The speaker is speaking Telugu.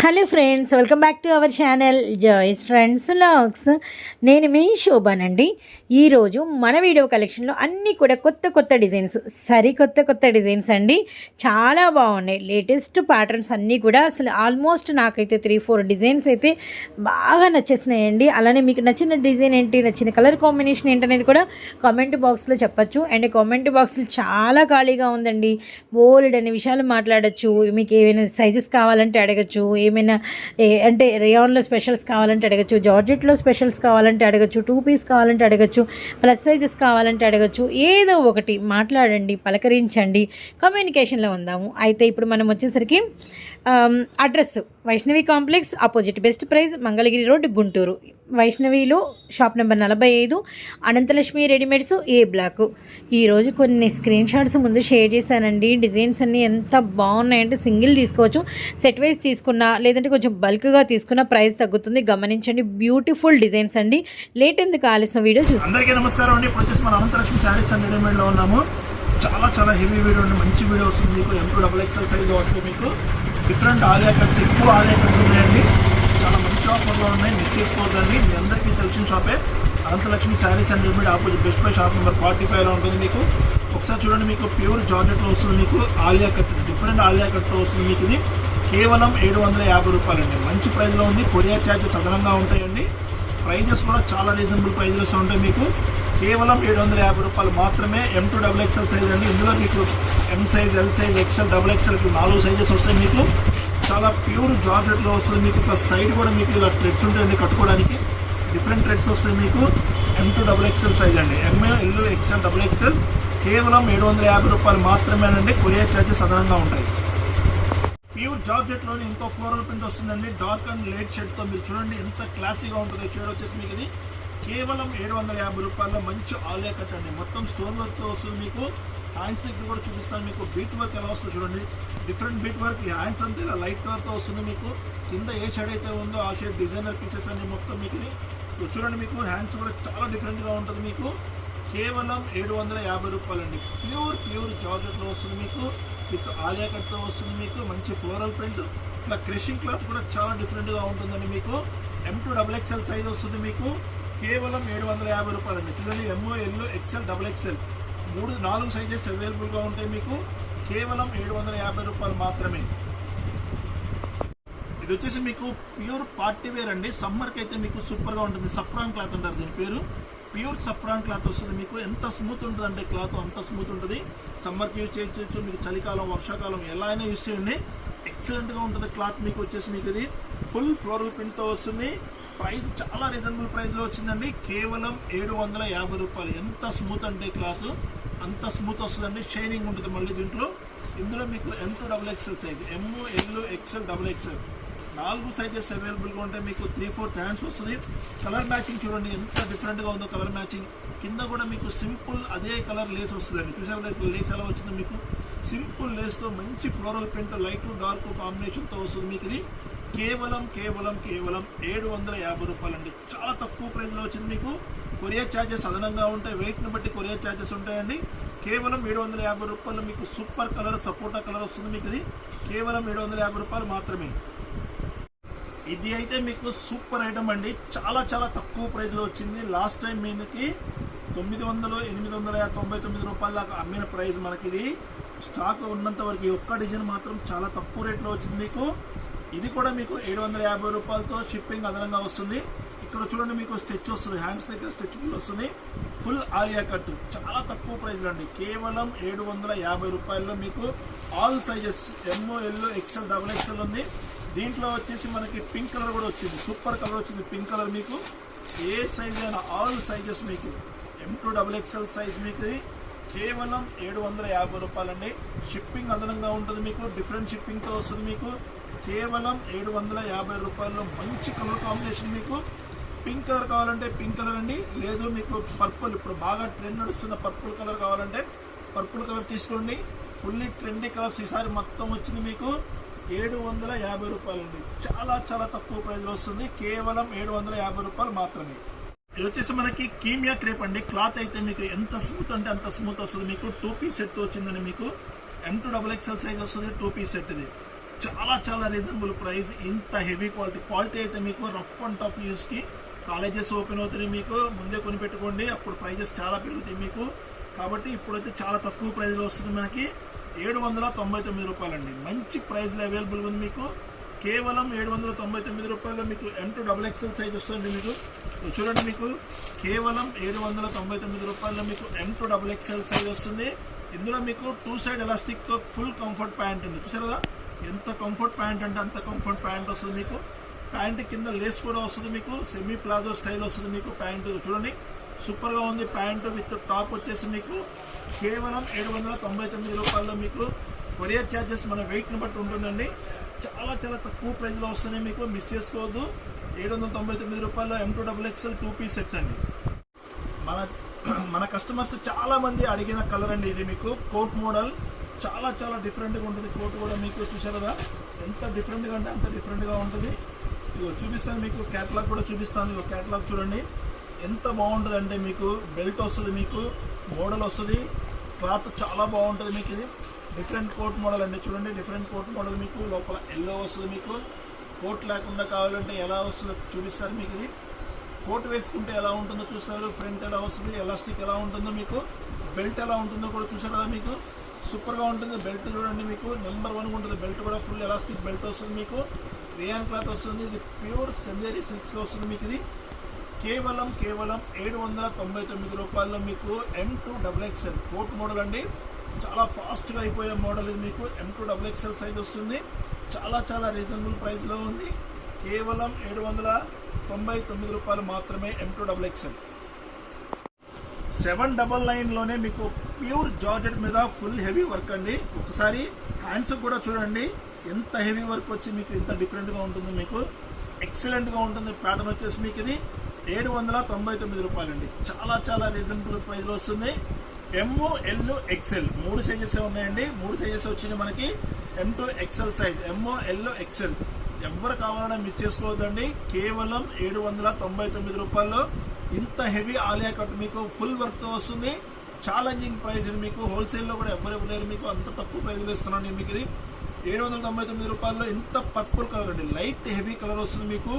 Hello friends welcome back to our channel Joy's friends vlogs నేను మీ శోభానండి. ఈరోజు మన వీడియో కలెక్షన్లో అన్నీ కూడా కొత్త కొత్త డిజైన్స్ సరికొత్త కొత్త డిజైన్స్ అండి. చాలా బాగున్నాయి. లేటెస్ట్ ప్యాటర్న్స్ అన్నీ కూడా అసలు ఆల్మోస్ట్ నాకైతే త్రీ ఫోర్ డిజైన్స్ అయితే బాగా నచ్చేసినాయండి. అలానే మీకు నచ్చిన డిజైన్ ఏంటి నచ్చిన కలర్ కాంబినేషన్ ఏంటనేది కూడా కామెంట్ బాక్స్లో చెప్పచ్చు. అండ్ కామెంట్ బాక్స్లో చాలా ఖాళీగా ఉందండి. బోల్డ్ అనే విషయాలు మాట్లాడచ్చు. మీకు ఏమైనా సైజెస్ కావాలంటే అడగచ్చు. ఏమైనా అంటే రేయాన్లో స్పెషల్స్ కావాలంటే అడగచ్చు జార్జెట్లో స్పెషల్స్ కావాలంటే అడగచ్చు టూ పీస్ కావాలంటే అడగచ్చు ప్లస్ సైజెస్ కావాలంటే అడగచ్చు ఏదో ఒకటి మాట్లాడండి పలకరించండి కమ్యూనికేషన్లో ఉందాము. అయితే ఇప్పుడు మనం వచ్చేసరికి address Vaishnavi complex opposite best price Mangalagiri road Guntur వైష్ణవిలో shop number నలభై ఐదు అనంతలక్ష్మి రెడీమేడ్స్ ఏ బ్లాక్ ఈరోజు కొన్ని స్క్రీన్ షాట్స్ ముందు షేర్ చేశానండి. డిజైన్స్ అన్నీ ఎంత బాగున్నాయంటే సింగిల్ తీసుకోవచ్చు. సెట్ వైజ్ తీసుకున్నా లేదంటే కొంచెం బల్క్గా తీసుకున్న ప్రైస్ తగ్గుతుంది. గమనించండి బ్యూటిఫుల్ డిజైన్స్ అండి. లేట్ ఎందుకు ఆలస్యం వీడియో చూసి అందరికీ నమస్కారం అండి. వచ్చేసి మన అనంతలక్ష్మి శారీస్ అండ్ ఉన్నాము. చాలా చాలా హెవీ వీడియో మంచి వీడియో వస్తుంది మీకు. ఎంటూ డబల్ ఎక్స్ఎల్ సైజ్ వస్తుంది మీకు. డిఫరెంట్ ఆలియా కట్స్ ఎక్కువ ఆలియా కట్స్ ఉన్నాయండి. చాలా మంచి ఆఫర్లో ఉన్నాయి. మిస్ చేసుకోవద్దండి. మీ అందరికీ తెలిసిన షాపే. Anantalakshmi saris and readymade opposite best buy shop number forty ఫైవ్లో ఉంటుంది మీకు. ఒకసారి చూడండి మీకు. ప్యూర్ జార్జెట్లో వస్తుంది మీకు. ఆలియా కట్ డిఫరెంట్ ఆలియా కట్తో వస్తుంది మీకు ఇది. కేవలం ఏడు వందల యాభై రూపాయలండి. మంచి ప్రైస్లో ఉంది. కొరియర్ ఛార్జెస్ అదనంగా ఉంటాయండి. ప్రైజెస్ కూడా చాలా రీజనబుల్ ప్రైజెస్ ఉంటాయి మీకు. కేవలం ఏడు వందల యాభై రూపాయలు మాత్రమే M to double XL size అండి. ఇందులో మీకు M size L size XL double XL నాలుగు సైజెస్ వస్తాయి మీకు. చాలా ప్యూర్ జార్జెట్లో వస్తుంది మీకు. ప్లస్ సైడ్ కూడా మీకు ఇలా ట్రెడ్స్ ఉంటాయండి కట్టుకోవడానికి. డిఫరెంట్ ట్రెడ్స్ వస్తాయి మీకు. M to double XL size అండి. ఎంఏ ఎల్ ఎక్స్ఎల్ డబుల్ ఎక్స్ఎల్ కేవలం ఏడు వందల యాభై రూపాయలు మాత్రమేనండి. కొరియర్ ఛార్జెస్ అదనంగా ఉంటాయి. ప్యూర్ జార్జెట్ ఇంకో ఫ్లోరల్ ప్రింట్ వస్తుందండి. డార్క్ అండ్ లైట్ షేడ్తో మీరు చూడండి. ఎంత క్లాసీగా ఉంటుంది. షేడ్ వచ్చేసి మీకు ఇది. కేవలం ఏడు వందల యాభై రూపాయల్లో మంచి ఆలియా కట్ అండి మొత్తం స్టోన్ వర్క్ వస్తుంది మీకు. హ్యాండ్స్ దగ్గర కూడా చూపిస్తాను మీకు. బీట్ వర్క్ ఎలా వస్తుంది చూడండి. Different bead work. ఈ హ్యాండ్స్ అంతా ఇలా లైట్ వర్క్తో వస్తుంది మీకు. కింద ఏ షేడ్ అయితే ఉందో ఆ షేడ్ డిజైనర్ పీసెస్ అన్ని మొత్తం మీకు చూడండి మీకు హ్యాండ్స్ కూడా చాలా డిఫరెంట్గా ఉంటుంది మీకు. కేవలం ఏడు వందల యాభై రూపాయలండి. ప్యూర్ ప్యూర్ జాకెట్లో వస్తుంది మీకు. విత్ ఆలియా కట్తో వస్తుంది మీకు. మంచి ఫ్లోరల్ ప్రింట్. ఇట్లా క్రషింగ్ క్లాత్ కూడా చాలా డిఫరెంట్గా ఉంటుందండి మీకు. M to double XL size వస్తుంది మీకు. కేవలం ఏడు వందల యాభై రూపాయలండి. చూడండి ఎంఓ ఎల్లో ఎక్స్ఎల్ డబుల్ ఎక్స్ఎల్ మూడు నాలుగు సైజెస్ అవైలబుల్గా ఉంటాయి మీకు. కేవలం ఏడు వందల యాభై రూపాయలు మాత్రమే. ఇది వచ్చేసి మీకు ప్యూర్ పార్టీ వేర్ అండి. సమ్మర్కి అయితే మీకు సూపర్గా ఉంటుంది. సప్రాన్ క్లాత్ అంటారు దీని పేరు. ప్యూర్ సప్రాన్ క్లాత్ వస్తుంది మీకు. ఎంత స్మూత్ ఉంటుంది అంటే క్లాత్ అంత స్మూత్ ఉంటుంది. సమ్మర్కి యూజ్ చేయొచ్చు. మీకు చలికాలం వర్షాకాలం ఎలా అయినా యూజ్ చేయండి. ఎక్సలెంట్గా ఉంటుంది క్లాత్ మీకు వచ్చేసి మీకు ఇది. ఫుల్ ఫ్లోరల్ ప్రింట్తో వస్తుంది. ప్రైస్ చాలా రీజనబుల్ ప్రైస్లో వచ్చిందండి. కేవలం ఏడు వందల యాభై రూపాయలు. ఎంత స్మూత్ అంటే క్లాత్? అంత స్మూత్ వస్తుందండి. షైనింగ్ ఉంటుంది మళ్ళీ దీంట్లో. ఇందులో మీకు M to double XL size? M L XL double XL. నాలుగు సైజెస్ అవైలబుల్గా ఉంటే మీకు త్రీ ఫోర్ హ్యాండ్స్ వస్తుంది. కలర్ మ్యాచింగ్ చూడండి ఎంత డిఫరెంట్గా ఉందో కలర్ మ్యాచింగ్. కింద కూడా మీకు సింపుల్ అదే కలర్ లేస్ వస్తుందండి. చూసారు ఇప్పుడు లేస్ ఎలా వచ్చిందో మీకు? సింపుల్ లేస్తో మంచి ఫ్లోరల్ ప్రింట్ లైట్ డార్క్ కాంబినేషన్తో వస్తుంది మీకు ఇది. కేవలం కేవలం కేవలం ఏడు వందల యాభై రూపాయలండి. చాలా తక్కువ ప్రైస్లో వచ్చింది మీకు. కొరియర్ ఛార్జెస్ అదనంగా ఉంటాయి. వెయిట్ని బట్టి కొరియర్ ఛార్జెస్ ఉంటాయండి. కేవలం ఏడు వందల యాభై రూపాయలు మీకు సూపర్ కలర్ సపోటా కలర్ వస్తుంది మీకు ఇది. కేవలం ఏడు వందల యాభై రూపాయలు మాత్రమే. ఇది అయితే మీకు సూపర్ ఐటమ్ అండి. చాలా చాలా తక్కువ ప్రైస్లో వచ్చింది. లాస్ట్ టైం మీకు తొమ్మిది వందలు ఎనిమిది వందల తొంభై తొమ్మిది రూపాయల దాకా అమ్మిన ప్రైస్ మనకి ఇది స్టాక్ ఉన్నంత వరకు ఈ ఒక్క డిజైన్ మాత్రం చాలా తక్కువ రేట్లో వచ్చింది మీకు. ఇది కూడా మీకు ఏడు వందల యాభై రూపాయలతో షిప్పింగ్ అదనంగా వస్తుంది. ఇక్కడ చూడండి మీకు స్టెచ్ వస్తుంది. హ్యాండ్స్ దగ్గర స్టెచ్బుల్ వస్తుంది. ఫుల్ ఆలియా కట్ చాలా తక్కువ ప్రైస్లో అండి. కేవలం ఏడు వందల యాభై రూపాయల్లో మీకు ఆల్ సైజెస్ ఎంఓ ఎల్ ఎక్స్ఎల్ డబుల్ ఎక్స్ఎల్ ఉంది. దీంట్లో వచ్చేసి మనకి పింక్ కలర్ కూడా వచ్చింది. సూపర్ కలర్ వచ్చింది. పింక్ కలర్ మీకు ఏ సైజ్ అయినా ఆల్ సైజెస్ మీకు. M to double XL size మీకు. కేవలం ఏడు వందల యాభై రూపాయలండి. షిప్పింగ్ అదనంగా ఉంటుంది మీకు డిఫరెంట్ షిప్పింగ్తో వస్తుంది మీకు. కేవలం ఏడు వందల యాభై రూపాయల్లో మంచి కలర్ కాంబినేషన్ మీకు. పింక్ కలర్ కావాలంటే పింక్ కలర్ అండి. లేదు మీకు పర్పుల్ ఇప్పుడు బాగా ట్రెండ్ నడుస్తున్న పర్పుల్ కలర్ కావాలంటే పర్పుల్ కలర్ తీసుకోండి. ఫుల్లీ ట్రెండీ కలర్స్ ఈసారి మొత్తం వచ్చింది మీకు. ఏడు వందల యాభై రూపాయలు అండి చాలా చాలా తక్కువ ప్రైజ్లో వస్తుంది. కేవలం ఏడు వందల యాభై రూపాయలు మాత్రమే. ఇది వచ్చేసి మనకి కీమియా క్రేప్ అండి. క్లాత్ అయితే మీకు ఎంత స్మూత్ అంటే అంత స్మూత్ వస్తుంది. మీకు టూ పీస్ సెట్ వచ్చిందండి మీకు. M to double XL size వస్తుంది. టూ పీస్ సెట్ ఇది. చాలా చాలా రీజనబుల్ ప్రైస్ ఇంత హెవీ క్వాలిటీ క్వాలిటీ అయితే మీకు రఫ్ అండ్ టఫ్ యూస్కి కాలేజెస్ ఓపెన్ అవుతున్నాయి మీకు. ముందే కొని పెట్టుకోండి. అప్పుడు ప్రైజెస్ చాలా పెరుగుతాయి మీకు. కాబట్టి ఇప్పుడైతే చాలా తక్కువ ప్రైస్లో వస్తుంది మనకి. ఏడు వందల తొంభై తొమ్మిది రూపాయలండి. మంచి ప్రైస్లో అవైలబుల్ ఉంది మీకు. కేవలం ఏడు వందల తొంభై తొమ్మిది రూపాయలు మీకు M to double XL size వస్తుంది మీకు. చూడండి మీకు కేవలం ఏడు వందల తొంభై తొమ్మిది రూపాయల్లో మీకు M to double XL size వస్తుంది. ఇందులో మీకు టూ సైడ్ ఎలాస్టిక్తో ఫుల్ కంఫర్ట్ ప్యాంట్ ఉంది. చూసారు? ఎంత కంఫర్ట్ ప్యాంట్ అంటే అంత కంఫర్ట్ ప్యాంట్ వస్తుంది మీకు. ప్యాంట్ కింద లేస్ కూడా వస్తుంది మీకు. సెమీ ప్లాజో స్టైల్ వస్తుంది మీకు ప్యాంట్ చూడండి. సూపర్గా ఉంది ప్యాంటు విత్ టాప్ వచ్చేసి మీకు కేవలం ఏడు వందల తొంభై తొమ్మిది రూపాయల్లో మీకు కొరియర్ ఛార్జెస్ మన వెయిట్ని బట్టి ఉంటుందండి. చాలా చాలా తక్కువ ప్రైస్లో వస్తున్నాయి. మీకు మిస్ చేసుకోవద్దు. ఏడు వందల తొంభై తొమ్మిది రూపాయల M two double XL two piece sets అండి. మన మన కస్టమర్స్ చాలా మంది అడిగిన కలర్ అండి ఇది మీకు. కోట్ మోడల్ చాలా చాలా డిఫరెంట్గా ఉంటుంది. కోట్ కూడా మీకు చూసారు కదా. ఎంత డిఫరెంట్గా అంటే అంత డిఫరెంట్గా ఉంటుంది. ఇగో చూపిస్తాను మీకు. క్యాటలాగ్ కూడా చూపిస్తాను. ఇగో క్యాటలాగ్ చూడండి. ఎంత బాగుంటుంది అంటే మీకు. బెల్ట్ వస్తుంది మీకు. మోడల్ వస్తుంది. క్లాత్ చాలా బాగుంటుంది మీకు ఇది. డిఫరెంట్ కోట్ మోడల్ అండి. చూడండి డిఫరెంట్ కోట్ మోడల్ మీకు లోపల ఎల్లో వస్తుంది మీకు. కోట్ లేకుండా కావాలంటే ఎలా వస్తుందో చూపిస్తారు మీకు ఇది. కోట్ వేసుకుంటే ఎలా ఉంటుందో చూస్తారు. ఫ్రంట్ ఎలా వస్తుంది ఎలాస్టిక్ ఎలా ఉంటుందో మీకు. బెల్ట్ ఎలా ఉంటుందో కూడా చూసారు కదా మీకు. సూపర్గా ఉంటుంది. బెల్ట్ చూడండి మీకు. నెంబర్ వన్ ఉంటుంది. బెల్ట్ కూడా ఫుల్ ఎలాస్టిక్ బెల్ట్ వస్తుంది మీకు. రియాన్ క్లాత్ వస్తుంది. ఇది ప్యూర్ సెందేరీ సిల్క్స్లో వస్తుంది మీకు ఇది. కేవలం కేవలం ఏడు వందల తొంభై తొమ్మిది రూపాయల్లో మీకు M two double XL coat model అండి. చాలా ఫాస్ట్గా అయిపోయే మోడల్ ఇది మీకు. M two double XL size వస్తుంది. చాలా చాలా రీజనబుల్ ప్రైస్లో ఉంది. కేవలం ఏడు వందల తొంభై తొమ్మిది రూపాయలు మాత్రమే M two double XL seven double నైన్లోనే మీకు ప్యూర్ జార్జెట్ మీద ఫుల్ హెవీ వర్క్ అండి. ఒకసారి హ్యాండ్స్ కూడా చూడండి. ఎంత హెవీ వర్క్ వచ్చి మీకు ఎంత డిఫరెంట్గా ఉంటుంది మీకు. ఎక్సలెంట్గా ఉంటుంది ప్యాటర్న్ వచ్చేసి మీకు ఇది. ఏడు వందల తొంభై తొమ్మిది రూపాయలండి. చాలా చాలా రీజనబుల్ ప్రైస్లో వస్తుంది. ఎంఓ ఎల్ ఎక్సెల్ మూడు సైజెస్ ఉన్నాయండి? మూడు సైజెస్ వచ్చింది మనకి? M two XL size M L XL ఎవరు కావాలన్నా మిస్ చేసుకోవద్దండి. కేవలం ఏడు వందల తొంభై తొమ్మిది రూపాయల్లో ఇంత హెవీ ఆలియా కట్ మీకు ఫుల్ వర్క్తో వస్తుంది. ఛాలెంజింగ్ ప్రైస్ ఇది మీకు. హోల్సేల్లో కూడా ఎవరు ఇవ్వలేరు మీకు. అంత తక్కువ ప్రైస్లో ఇస్తున్నాను నేను మీకు ఇది. ఏడు వందల తొంభై తొమ్మిది రూపాయల్లో ఇంత పర్పుల్ కలర్ అండి. లైట్ హెవీ కలర్ వస్తుంది మీకు.